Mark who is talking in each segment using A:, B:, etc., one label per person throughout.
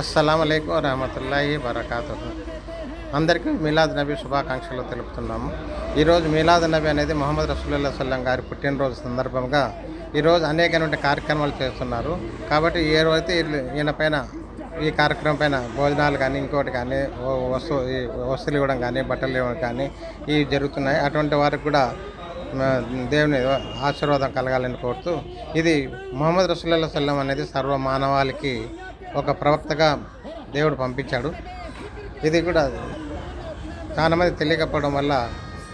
A: అస్సలం అయికు రహమతుల్లాహి వరకాతు అందరికీ మీలాద్ నబీ శుభాకాంక్షలు తెలుపుతున్నాము. ఈరోజు మీలాద్ నబీ అనేది మొహమ్మద్ రసూల్లా సల్లం గారి పుట్టినరోజు సందర్భంగా ఈరోజు అనేకమైన కార్యక్రమాలు చేస్తున్నారు. కాబట్టి ఏ రోజైతే ఈయన- పైన ఈ కార్యక్రమం పైన భోజనాలు కానీ ఇంకోటి కానీ వస్తువు వస్తు ఈ వస్తువులు ఇవ్వడం కానీ బట్టలు ఇవ్వడం కానీ ఇవి జరుగుతున్నాయి. అటువంటి వారికి కూడా దేవుని ఆశీర్వాదం కలగాలని కోరుతూ ఇది మొహమ్మద్ రసూలుల్లా సల్లం అనేది సర్వ మానవాళికి ఒక ప్రవక్తగా దేవుడు పంపించాడు. ఇది కూడా చాలామంది తెలియకపోవడం వల్ల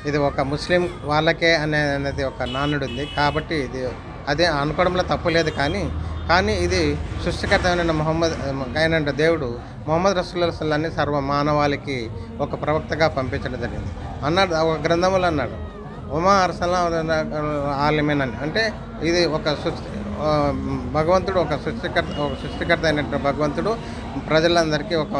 A: ఇది ఒక ముస్లిం వాళ్ళకే అనే అనేది ఒక నానుడు ఉంది. కాబట్టి ఇది అదే అనుకోవడంలో తప్పు లేదు కానీ కానీ ఇది సృష్టికర్తమైన మొహమ్మద్ అయిన దేవుడు మొహమ్మద్ రసూల్లాన్ని సర్వ మానవాళికి ఒక ప్రవక్తగా పంపించడం జరిగింది. అన్నాడు ఒక గ్రంథములు అన్నాడు ఉమా అరసలం ఆలిమేన్ అని అంటే ఇది ఒక సృష్టి భగవంతుడు ఒక సృష్టికర్త ఒక సృష్టికర్త అయినటువంటి భగవంతుడు ప్రజలందరికీ ఒక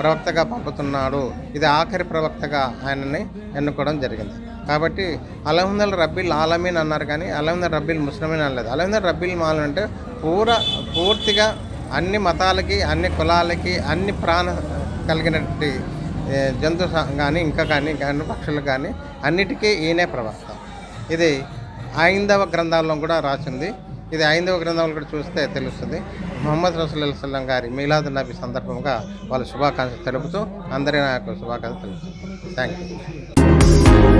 A: ప్రవక్తగా పంపుతున్నాడు. ఇది ఆఖరి ప్రవక్తగా ఆయనని ఎన్నుకోవడం జరిగింది. కాబట్టి అలహందల్ రబ్బిల్ ఆలమీన్ అన్నారు కానీ అలహందల్ రబ్బిల్ ముస్లిమీన్ అనలేదు. అలహందల్ రబ్బిల్ మాలం అంటే పూర పూర్తిగా అన్ని మతాలకి అన్ని కులాలకి అన్ని ప్రాణ కలిగినటువంటి జంతు కానీ ఇంకా కానీ కానీ పక్షులు కానీ అన్నిటికీ ఈయనే ప్రవక్త ఇది ఐందవ గ్రంథాల్లో కూడా రాసింది. ఇది ఐందవ గ్రంథాలు కూడా చూస్తే తెలుస్తుంది. మొహమ్మద్ రసూల్ గారి మీలాద్ నబీ సందర్భంగా వాళ్ళ శుభాకాంక్షలు తెలుపుతూ అందరి నాకు శుభాకాంక్షలు తెలుపుతుంది థ్యాంక్ యూ